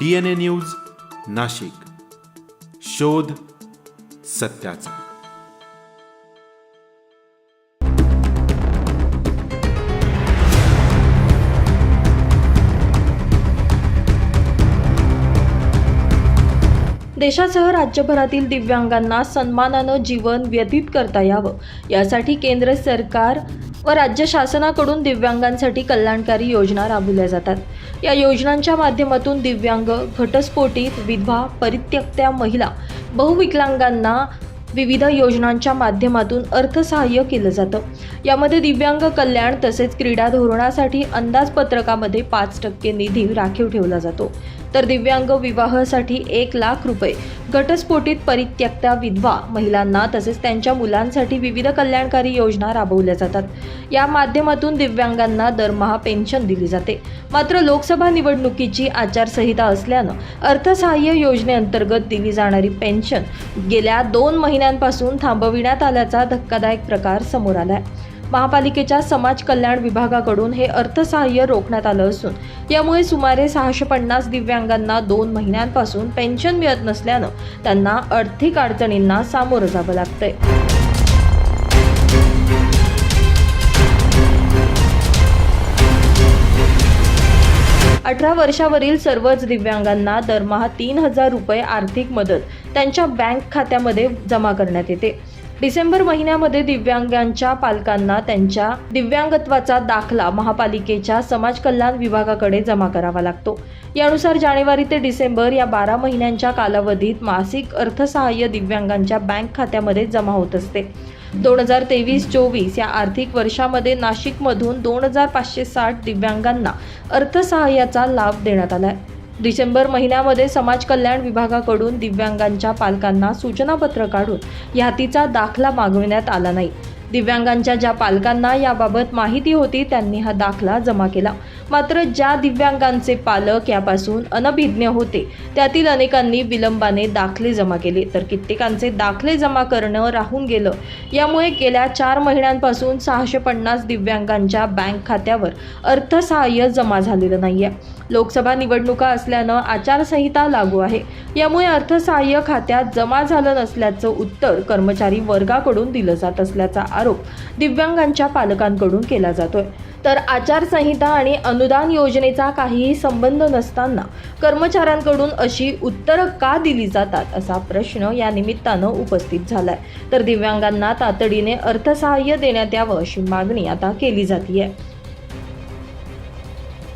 DNA news Nashik. शोध सत्याचा. देशासह राज्यभरातील दिव्यांगांना सन्मानानं जीवन व्यतीत करता यावं. यासाठी केंद्र सरकार व राज्य शासनाकडून दिव्यांगांसाठी कल्याणकारी योजना राबवल्या जातात. या योजनांच्या माध्यमातून दिव्यांग घटस्फोटित विधवा परित्यक्त्या महिला बहुविकलांगांना विविध योजनांच्या माध्यमातून अर्थसहाय्य केलं जातं. यामध्ये दिव्यांग कल्याण तसेच क्रीडा धोरणासाठी अंदाजपत्रकामध्ये पाच टक्के निधी राखीव ठेवला जातो. तर दिव्यांग विवाहासाठी एक लाख रुपये. घटस्फोटीत परित्यक्त्या विधवा महिलांना तसेच त्यांच्या मुलांसाठी विविध कल्याणकारी योजना राबवल्या जातात. या माध्यमातून दिव्यांगांना दरमहा पेन्शन दिली जाते. मात्र लोकसभा निवडणुकीची आचारसंहिता असल्यानं अर्थसहाय्य योजनेअंतर्गत दिली जाणारी पेन्शन गेल्या दोन महिन्यांपासून थांबविण्यात आल्याचा धक्कादायक प्रकार समोर आला आहे महापालिकेच्या समाज कल्याण विभागाकडून हे अर्थसहाय्य रोखण्यात आलं असून यामुळे सुमारे सहाशे पन्नास दिव्यांगांना दोन महिन्यांपासून पेन्शन मिळत नसल्यानं त्यांना आर्थिक अडचणींना सामोरं जावं लागतंय. अठरा वर्षावरील सर्वच दिव्यांगांना दरमहा तीन हजार रुपये आर्थिक मदत त्यांच्या बँक खात्यामध्ये जमा करण्यात येते. डिसेंबर महिन्यामध्ये दिव्यांगांच्या पालकांना त्यांच्या दिव्यांगत्वाचा दाखला महापालिकेच्या समाज कल्याण विभागाकडे जमा करावा लागतो. यानुसार जानेवारी ते डिसेंबर या बारा महिन्यांच्या कालावधीत मासिक अर्थसहाय्य दिव्यांगांच्या बँक खात्यामध्ये जमा होत असते. दोन हजार तेवीस चोवीस या आर्थिक वर्षामध्ये नाशिकमधून दोन हजार पाचशे साठ दिव्यांगांना अर्थसहाय्याचा लाभ देण्यात आला आहे. डिसेंबर महिन्यामध्ये समाज कल्याण विभागाकडून दिव्यांगांच्या पालकांना सूचनापत्र काढून यातीचा दाखला मागविण्यात आला नाही. दिव्यांगांच्या ज्या पालकांना याबाबत माहिती होती त्यांनी हा दाखला जमा केला. मात्र ज्या दिव्यांगांचे पालक यापासून अनभिज्ञ होते त्यातील अनेकांनी विलंबाने दाखले जमा केले. तर कित्येकांचे दाखले जमा करणं राहून गेलं. यामुळे गेल्या चार महिन्यांपासून सहाशे पन्नास दिव्यांगांच्या बँक खात्यावर अर्थसहाय्य जमा झालेलं नाही आहे लोकसभा निवडणुका असल्यानं आचारसंहिता लागू आहे. यामुळे अर्थसहाय्य खात्यात जमा झालं नसल्याचं उत्तर कर्मचारी वर्गाकडून दिलं जात असल्याचा आरोप दिव्यांगांच्या पालकांकडून केला जातोय. तर आचारसंहिता आणि अनुदान योजनेचा काहीही संबंध नसताना कर्मचाऱ्यांकडून अशी उत्तरं का दिली जातात असा प्रश्न या निमित्तानं उपस्थित झालाय. तर दिव्यांगांना तातडीने अर्थसहाय्य देण्यात यावं अशी मागणी आता केली जातीये.